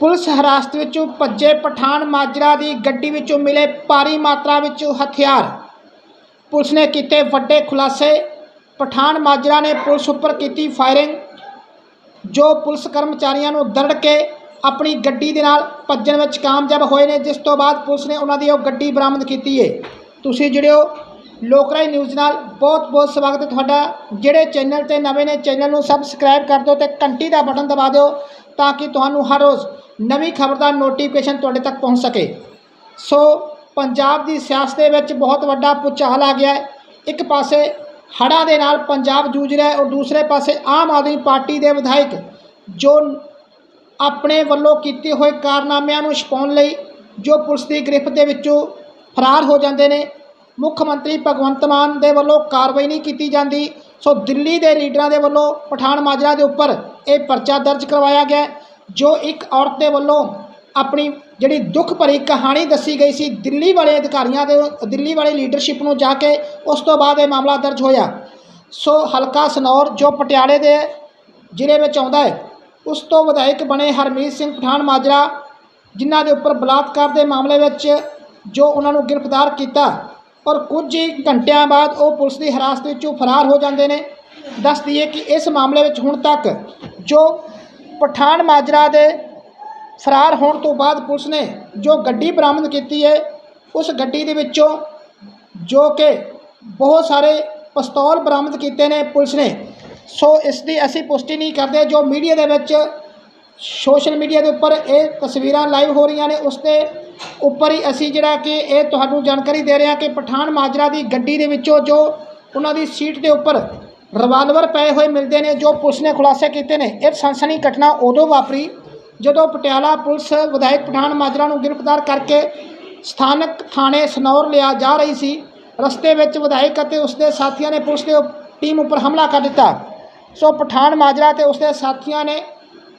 Police ਹਿਰਾਸਤ ਵਿੱਚੋਂ ਭੱਜੇ ਪਠਾਨ ਮਾਜਰਾ ਦੀ ਗੱਡੀ ਵਿੱਚੋਂ ਮਿਲੇ ਭਾਰੀ ਮਾਤਰਾ ਵਿੱਚ ਹਥਿਆਰ। ਪੁਲਿਸ ਨੇ ਕੀਤੇ ਵੱਡੇ ਖੁਲਾਸੇ। ਪਠਾਨ ਮਾਜਰਾ ਨੇ ਪੁਲਿਸ ਉੱਪਰ ਕੀਤੀ ਫਾਇਰਿੰਗ, ਜੋ ਪੁਲਿਸ ਕਰਮਚਾਰੀਆਂ ਨੂੰ ਦਰੜ ਕੇ ਆਪਣੀ ਗੱਡੀ ਦੇ ਨਾਲ ਭੱਜਣ ਵਿੱਚ ਕਾਮਯਾਬ ਹੋਏ ਨੇ, ਜਿਸ ਤੋਂ ਬਾਅਦ ਪੁਲਿਸ ਨੇ ਉਹਨਾਂ ਦੀ ਉਹ ਗੱਡੀ ਬਰਾਮਦ ਕੀਤੀ ਹੈ ਤੁਸੀਂ ਜਿਹੜੇ ਹੋ ਲੋਕਰਾਈ ਨਿਊਜ਼ ਨਾਲ। ਬਹੁਤ ਬਹੁਤ ਸਵਾਗਤ ਹੈ ਤੁਹਾਡਾ। ਜਿਹੜੇ ਚੈਨਲ ਤੇ ਨਵੇਂ ਨੇ, ਚੈਨਲ ਨੂੰ ਸਬਸਕ੍ਰਾਈਬ ਕਰ ਦਿਓ ਤੇ ਘੰਟੀ ਦਾ ਬਟਨ ਦਬਾ ਦਿਓ ਤਾਂ ਕਿ ਤੁਹਾਨੂੰ ਹਰ ਰੋਜ਼ ਨਵੀਂ ਖਬਰ ਦਾ ਨੋਟੀਫਿਕੇਸ਼ਨ ਤੁਹਾਡੇ ਤੱਕ ਪਹੁੰਚ ਸਕੇ। ਸੋ, ਪੰਜਾਬ ਦੀ ਸਿਆਸਤ ਦੇ ਵਿੱਚ ਬਹੁਤ ਵੱਡਾ ਭੁਚਾਲ ਆ ਗਿਆ ਹੈ। ਇੱਕ ਪਾਸੇ ਹੜ੍ਹਾਂ ਦੇ ਨਾਲ ਪੰਜਾਬ ਜੂਝ ਰਿਹਾ ਹੈ ਔਰ ਦੂਸਰੇ ਪਾਸੇ ਆਮ ਆਦਮੀ ਪਾਰਟੀ ਦੇ ਵਿਧਾਇਕ ਜੋ ਆਪਣੇ ਵੱਲੋਂ ਕੀਤੇ ਹੋਏ ਕਾਰਨਾਮਿਆਂ ਨੂੰ ਛਪਾਉਣ ਲਈ ਜੋ ਪੁਲਿਸ ਦੀ ਗ੍ਰਿਫਤ ਦੇ ਵਿੱਚੋਂ ਫਰਾਰ ਹੋ ਜਾਂਦੇ ਨੇ, ਮੁੱਖ ਮੰਤਰੀ ਭਗਵੰਤ ਮਾਨ ਦੇ ਵੱਲੋਂ ਕਾਰਵਾਈ ਨਹੀਂ ਕੀਤੀ ਜਾਂਦੀ। ਸੋ ਦਿੱਲੀ ਦੇ ਲੀਡਰਾਂ ਦੇ ਵੱਲੋਂ ਪਠਾਨ ਮਾਜਰਾ ਦੇ ਉੱਪਰ ਇਹ ਪਰਚਾ ਦਰਜ ਕਰਵਾਇਆ ਗਿਆ ਜੋ ਇੱਕ ਔਰਤ ਦੇ ਵੱਲੋਂ ਆਪਣੀ ਜਿਹੜੀ ਦੁੱਖ ਭਰੀ ਕਹਾਣੀ ਦੱਸੀ ਗਈ ਸੀ, ਦਿੱਲੀ ਵਾਲੇ ਅਧਿਕਾਰੀਆਂ ਦੇ ਦਿੱਲੀ ਵਾਲੇ ਲੀਡਰਸ਼ਿਪ ਨੂੰ ਜਾ ਕੇ ਉਸ ਤੋਂ ਬਾਅਦ ਇਹ ਮਾਮਲਾ ਦਰਜ ਹੋਇਆ। ਸੋ ਹਲਕਾ ਸਨੌਰ ਜੋ ਪਟਿਆਲੇ ਦੇ ਜ਼ਿਲ੍ਹੇ ਵਿੱਚ ਆਉਂਦਾ ਹੈ, ਉਸ ਤੋਂ ਵਿਧਾਇਕ ਬਣੇ ਹਰਮੀਤ ਸਿੰਘ ਪਠਾਨ ਮਾਜਰਾ, ਜਿਨ੍ਹਾਂ ਦੇ ਉੱਪਰ ਬਲਾਤਕਾਰ ਦੇ ਮਾਮਲੇ ਵਿੱਚ ਜੋ ਉਹਨਾਂ ਨੂੰ ਗ੍ਰਿਫਤਾਰ ਕੀਤਾ ਔਰ ਕੁਝ ਹੀ ਘੰਟਿਆਂ ਬਾਅਦ ਉਹ ਪੁਲਿਸ ਦੀ ਹਿਰਾਸਤ ਵਿੱਚੋਂ ਫਰਾਰ ਹੋ ਜਾਂਦੇ ਨੇ। ਦੱਸ ਦਈਏ ਕਿ ਇਸ ਮਾਮਲੇ ਵਿੱਚ ਹੁਣ ਤੱਕ ਜੋ ਪਠਾਨ ਮਾਜਰਾ ਦੇ ਫਰਾਰ ਹੋਣ ਤੋਂ ਬਾਅਦ ਪੁਲਿਸ ਨੇ ਜੋ ਗੱਡੀ ਬਰਾਮਦ ਕੀਤੀ ਹੈ, ਉਸ ਗੱਡੀ ਦੇ ਵਿੱਚੋਂ ਜੋ ਕਿ ਬਹੁਤ ਸਾਰੇ ਪਿਸਤੌਲ ਬਰਾਮਦ ਕੀਤੇ ਨੇ ਪੁਲਿਸ ਨੇ। ਸੋ ਇਸ ਦੀ ਅਸੀਂ ਪੁਸ਼ਟੀ ਨਹੀਂ ਕਰਦੇ, ਜੋ ਮੀਡੀਆ ਦੇ ਵਿੱਚ ਸੋਸ਼ਲ ਮੀਡੀਆ ਦੇ ਉੱਪਰ ਇਹ ਤਸਵੀਰਾਂ ਲਾਈਵ ਹੋ ਰਹੀਆਂ ਨੇ, ਉਸ ਦੇ ਉੱਪਰ ਹੀ ਅਸੀਂ ਜਿਹੜਾ ਕਿ ਇਹ ਤੁਹਾਨੂੰ ਜਾਣਕਾਰੀ ਦੇ ਰਹੇ ਹਾਂ ਕਿ ਪਠਾਨ ਮਾਜਰਾ ਦੀ ਗੱਡੀ ਦੇ ਵਿੱਚੋਂ ਜੋ ਉਹਨਾਂ ਦੀ ਸੀਟ ਦੇ ਉੱਪਰ ਰਿਵਾਲਵਰ ਪਏ ਹੋਏ ਮਿਲਦੇ ਨੇ ਜੋ ਪੁਲਿਸ ਨੇ ਖੁਲਾਸੇ ਕੀਤੇ ਨੇ। ਇਹ ਸਨਸਨੀ ਘਟਨਾ ਉਦੋਂ ਵਾਪਰੀ ਜਦੋਂ ਪਟਿਆਲਾ ਪੁਲਿਸ ਵਿਧਾਇਕ ਪਠਾਨ ਮਾਜਰਾ ਨੂੰ ਗ੍ਰਿਫਤਾਰ ਕਰਕੇ ਸਥਾਨਕ ਥਾਣੇ ਸਨੌਰ ਲਿਆ ਜਾ ਰਹੀ ਸੀ। ਰਸਤੇ ਵਿੱਚ ਵਿਧਾਇਕ ਅਤੇ ਉਸਦੇ ਸਾਥੀਆਂ ਨੇ ਪੁਲਿਸ ਦੇ ਉਪ- ਟੀਮ ਉੱਪਰ ਹਮਲਾ ਕਰ ਦਿੱਤਾ। ਸੋ ਪਠਾਨ ਮਾਜਰਾ ਤੇ ਉਸਦੇ ਸਾਥੀਆਂ ਨੇ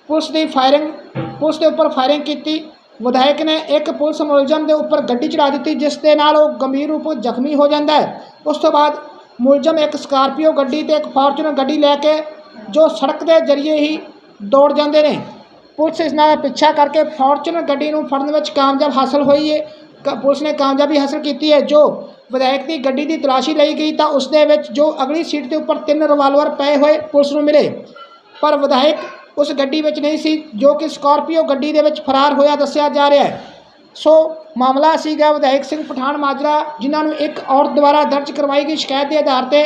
ਪੁਲਿਸ ਦੀ ਫਾਇਰਿੰਗ, ਪੁਲਿਸ ਦੇ ਉੱਪਰ ਫਾਇਰਿੰਗ ਕੀਤੀ। ਵਿਧਾਇਕ ਨੇ ਇੱਕ ਪੁਲਿਸ ਮੁਲਜ਼ਮ ਦੇ ਉੱਪਰ ਗੱਡੀ ਚੜਾ ਦਿੱਤੀ, ਜਿਸ ਦੇ ਨਾਲ ਉਹ ਗੰਭੀਰ ਰੂਪ ਜ਼ਖਮੀ ਹੋ ਜਾਂਦਾ ਹੈ। ਉਸ ਤੋਂ ਬਾਅਦ ਮੁਲਜ਼ਮ ਇੱਕ ਸਕਾਰਪੀਓ ਗੱਡੀ ਤੇ ਇੱਕ ਫਾਰਚੂਨਰ ਗੱਡੀ ਲੈ ਕੇ ਜੋ ਸੜਕ ਦੇ ਜ਼ਰੀਏ ਹੀ ਦੌੜ ਜਾਂਦੇ ਨੇ। ਪੁਲਿਸ ਇਸ ਨਾਲ ਪਿੱਛਾ ਕਰਕੇ ਫਾਰਚੂਨਰ ਗੱਡੀ ਨੂੰ ਫੜਨ ਵਿੱਚ ਕਾਮਯਾਬ ਹਾਸਲ ਹੋਈ ਹੈ ਕ- ਪੁਲਿਸ ਨੇ ਕਾਮਯਾਬੀ ਹਾਸਲ ਕੀਤੀ ਹੈ ਜੋ ਵਿਧਾਇਕ ਦੀ ਗੱਡੀ ਦੀ ਤਲਾਸ਼ੀ ਲਈ ਗਈ ਤਾਂ ਉਸ ਦੇ ਵਿੱਚ ਜੋ ਅਗਲੀ ਸੀਟ ਦੇ ਉੱਪਰ ਤਿੰਨ ਰਿਵਾਲਵਰ ਪਏ ਹੋਏ ਪੁਲਿਸ ਨੂੰ ਮਿਲੇ। ਪਰ ਵਿਧਾਇਕ ਉਸ ਗੱਡੀ ਵਿੱਚ ਨਹੀਂ ਸੀ, ਜੋ ਕਿ ਸਕਾਰਪੀਓ ਗੱਡੀ ਦੇ ਵਿੱਚ ਫਰਾਰ ਹੋਇਆ ਦੱਸਿਆ ਜਾ ਰਿਹਾ ਹੈ। ਸੋ ਮਾਮਲਾ ਸੀਗਾ ਵਿਧਾਇਕ ਸਿੰਘ ਪਠਾਨ ਮਾਜਰਾ, ਜਿਨ੍ਹਾਂ ਨੂੰ ਇੱਕ ਔਰਤ ਦੁਆਰਾ ਦਰਜ ਕਰਵਾਈ ਗਈ ਸ਼ਿਕਾਇਤ ਦੇ ਆਧਾਰ ਤੇ,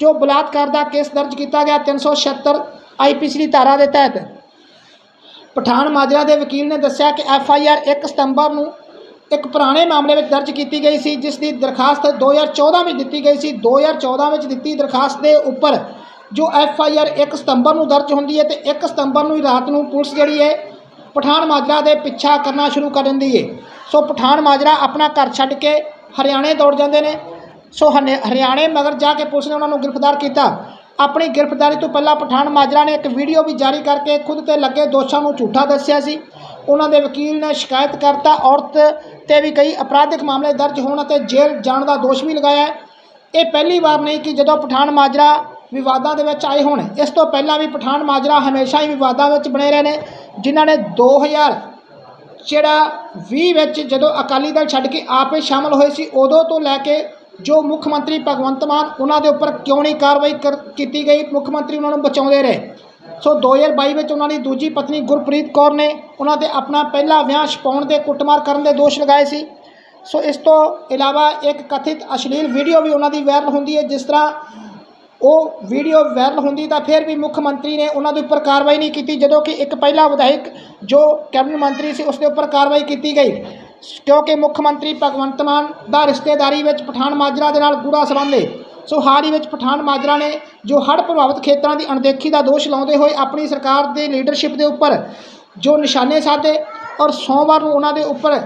ਜੋ ਬਲਾਤਕਾਰ ਦਾ ਕੇਸ ਦਰਜ ਕੀਤਾ ਗਿਆ 376 ਆਈਪੀਸੀ ਦੀ ਧਾਰਾ ਦੇ ਤਹਿਤ। ਪਠਾਨ ਮਾਜਰਾ ਦੇ ਵਕੀਲ ਨੇ ਦੱਸਿਆ ਕਿ ਐਫ ਆਈ ਆਰ 1 ਸਤੰਬਰ ਨੂੰ ਇੱਕ ਪੁਰਾਣੇ ਮਾਮਲੇ ਵਿੱਚ ਦਰਜ ਕੀਤੀ ਗਈ ਸੀ, ਜਿਸ ਦੀ ਦਰਖਾਸਤ 2014 ਵਿੱਚ ਦਿੱਤੀ ਗਈ ਸੀ। 2014 ਵਿੱਚ ਦਿੱਤੀ ਦਰਖਾਸਤ ਦੇ ਉੱਪਰ ਜੋ ਐਫ ਆਈ ਆਰ 1 ਸਤੰਬਰ ਨੂੰ ਦਰਜ ਹੁੰਦੀ ਹੈ ਤੇ 1 ਸਤੰਬਰ ਨੂੰ ਹੀ ਰਾਤ ਨੂੰ ਪੁਲਿਸ ਜਿਹੜੀ ਹੈ ਪਠਾਨ ਮਾਜਰਾ ਦੇ ਪਿੱਛਾ ਕਰਨਾ ਸ਼ੁਰੂ ਕਰ ਦਿੰਦੀ ਹੈ ਸੋ ਪਠਾਨ ਮਾਜਰਾ ਆਪਣਾ ਘਰ ਛੱਡ ਕੇ ਹਰਿਆਣੇ ਦੌੜ ਜਾਂਦੇ ਨੇ। ਸੋ ਹਨੇ- ਹਰਿਆਣੇ ਮਗਰ ਜਾ ਕੇ ਪੁਲਿਸ ਨੇ ਉਹਨਾਂ ਨੂੰ ਗ੍ਰਿਫਤਾਰ ਕੀਤਾ। ਆਪਣੀ ਗ੍ਰਿਫਤਾਰੀ ਤੋਂ ਪਹਿਲਾਂ ਪਠਾਨ ਮਾਜਰਾ ਨੇ ਇੱਕ ਵੀਡੀਓ ਵੀ ਜਾਰੀ ਕਰਕੇ ਖੁਦ ਤੇ ਲੱਗੇ ਦੋਸ਼ਾਂ ਨੂੰ ਝੂਠਾ ਦੱਸਿਆ ਸੀ। ਉਹਨਾਂ ਦੇ ਵਕੀਲ ਨੇ ਸ਼ਿਕਾਇਤ ਕਰਤਾ, ਔਰਤ ਤੇ ਵੀ ਕਈ ਅਪਰਾਧਿਕ ਮਾਮਲੇ ਦਰਜ ਹੋਣ ਅਤੇ ਜੇਲ੍ਹ ਜਾਣ ਦਾ ਦੋਸ਼ ਵੀ ਲਗਾਇਆ। ਇਹ ਪਹਿਲੀ ਵਾਰ ਨਹੀਂ ਕਿ ਜਦੋਂ ਪਠਾਨ ਮਾਜਰਾ ਵਿਵਾਦਾਂ ਦੇ ਵਿੱਚ ਆਏ ਹੋਣ। ਇਸ ਤੋਂ ਪਹਿਲਾਂ ਵੀ ਪਠਾਨ ਮਾਜਰਾ ਹਮੇਸ਼ਾ ਹੀ ਵਿਵਾਦਾਂ ਵਿੱਚ ਬਣੇ ਰਹੇ ਨੇ, ਜਿਨ੍ਹਾਂ ਨੇ 2000 ਜਿਹੜਾ 20 ਵਿੱਚ ਜਦੋਂ ਅਕਾਲੀ ਦਲ ਛੱਡ ਕੇ ਆਪੇ ਸ਼ਾਮਲ ਹੋਏ ਸੀ, ਉਦੋਂ ਤੋਂ ਲੈ ਕੇ ਜੋ ਮੁੱਖ ਮੰਤਰੀ ਭਗਵੰਤ ਮਾਨ, ਉਹਨਾਂ ਦੇ ਉੱਪਰ ਕਿਉਂ ਨਹੀਂ ਕਾਰਵਾਈ ਕਰ- ਕੀਤੀ ਗਈ, ਮੁੱਖ ਮੰਤਰੀ ਉਹਨਾਂ ਨੂੰ ਬਚਾਉਂਦੇ ਰਹੇ। ਸੋ 2022 ਵਿੱਚ ਉਹਨਾਂ ਦੀ ਦੂਜੀ ਪਤਨੀ ਗੁਰਪ੍ਰੀਤ ਕੌਰ ਨੇ ਉਹਨਾਂ ਤੇ ਆਪਣਾ ਪਹਿਲਾ ਵਿਆਹ ਛਪਾਉਣ ਦੇ ਕੁੱਟਮਾਰ ਕਰਨ ਦੇ ਦੋਸ਼ ਲਗਾਏ ਸੀ। ਸੋ ਇਸ ਤੋਂ ਇਲਾਵਾ ਇੱਕ ਕਥਿਤ ਅਸ਼ਲੀਲ ਵੀਡੀਓ ਵੀ ਉਹਨਾਂ ਦੀ ਵਾਇਰਲ ਹੁੰਦੀ ਹੈ, ਜਿਸ ਤਰ੍ਹਾਂ ਉਹ ਵੀਡੀਓ ਵਾਇਰਲ ਹੁੰਦੀ ਤਾਂ ਫਿਰ ਵੀ ਮੁੱਖ ਮੰਤਰੀ ਨੇ ਉਹਨਾਂ ਦੇ ਉੱਪਰ ਕਾਰਵਾਈ ਨਹੀਂ ਕੀਤੀ, ਜਦੋਂ ਕਿ ਇੱਕ ਪਹਿਲਾ ਵਿਧਾਇਕ ਜੋ ਕੈਬਨਿਟ ਮੰਤਰੀ ਸੀ ਉਸ ਦੇ ਉੱਪਰ ਕਾਰਵਾਈ ਕੀਤੀ ਗਈ। ਕਿਉਂਕਿ ਮੁੱਖ ਮੰਤਰੀ ਭਗਵੰਤ ਮਾਨ ਦਾ ਰਿਸ਼ਤੇਦਾਰੀ ਵਿੱਚ ਪਠਾਨ ਮਾਜਰਾ ਦੇ ਨਾਲ ਗੂੜਾ ਸੰਬੰਧ ਹੈ ਸੋ ਹਾਲ ਹੀ ਵਿੱਚ ਪਠਾਨ ਮਾਜਰਾ ਨੇ ਜੋ ਹੜ੍ਹ ਪ੍ਰਭਾਵਿਤ ਖੇਤਰਾਂ ਦੀ ਅਣਦੇਖੀ ਦਾ ਦੋਸ਼ ਲਾਉਂਦੇ ਹੋਏ ਆਪਣੀ ਸਰਕਾਰ ਦੇ ਲੀਡਰਸ਼ਿਪ ਦੇ ਉੱਪਰ ਜੋ ਨਿਸ਼ਾਨੇ ਸਾਧੇ ਔਰ ਸੋਮਵਾਰ ਨੂੰ ਉਹਨਾਂ ਦੇ ਉੱਪਰ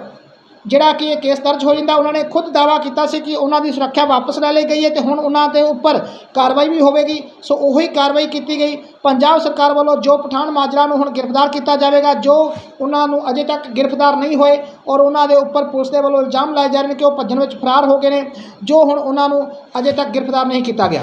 ਜਿਹੜਾ ਕਿ ਇਹ ਕੇਸ ਦਰਜ ਹੋ ਜਾਂਦਾ, ਉਹਨਾਂ ਨੇ ਖੁਦ ਦਾਵਾ ਕੀਤਾ ਸੀ ਕਿ ਉਹਨਾਂ ਦੀ ਸੁਰੱਖਿਆ ਵਾਪਸ ਲੈ ਲਈ ਗਈ ਹੈ ਤੇ ਹੁਣ ਉਹਨਾਂ ਦੇ ਉੱਪਰ ਕਾਰਵਾਈ ਵੀ ਹੋਵੇਗੀ। ਸੋ ਉਹੀ ਕਾਰਵਾਈ ਕੀਤੀ ਗਈ। ਪੰਜਾਬ ਸਰਕਾਰ ਵੱਲੋਂ ਜੋ ਪਠਾਨ ਮਾਜਰਾ ਨੂੰ ਹੁਣ ਗ੍ਰਿਫਤਾਰ ਕੀਤਾ ਜਾਵੇਗਾ, ਜੋ ਉਹਨਾਂ ਨੂੰ ਅਜੇ ਤੱਕ ਗ੍ਰਿਫਤਾਰ ਨਹੀਂ ਹੋਏ ਔਰ ਉਹਨਾਂ ਦੇ ਉੱਪਰ ਪੁਲਿਸ ਦੇ ਵੱਲੋਂ ਇਲਜ਼ਾਮ ਲਾਏ ਜਾ ਰਹੇ ਨੇ ਕਿ ਉਹ ਭੱਜਣ ਵਿੱਚ ਫਰਾਰ ਹੋ ਗਏ ਨੇ, ਜੋ ਹੁਣ ਉਹਨਾਂ ਨੂੰ ਅਜੇ ਤੱਕ ਗ੍ਰਿਫਤਾਰ ਨਹੀਂ ਕੀਤਾ ਗਿਆ।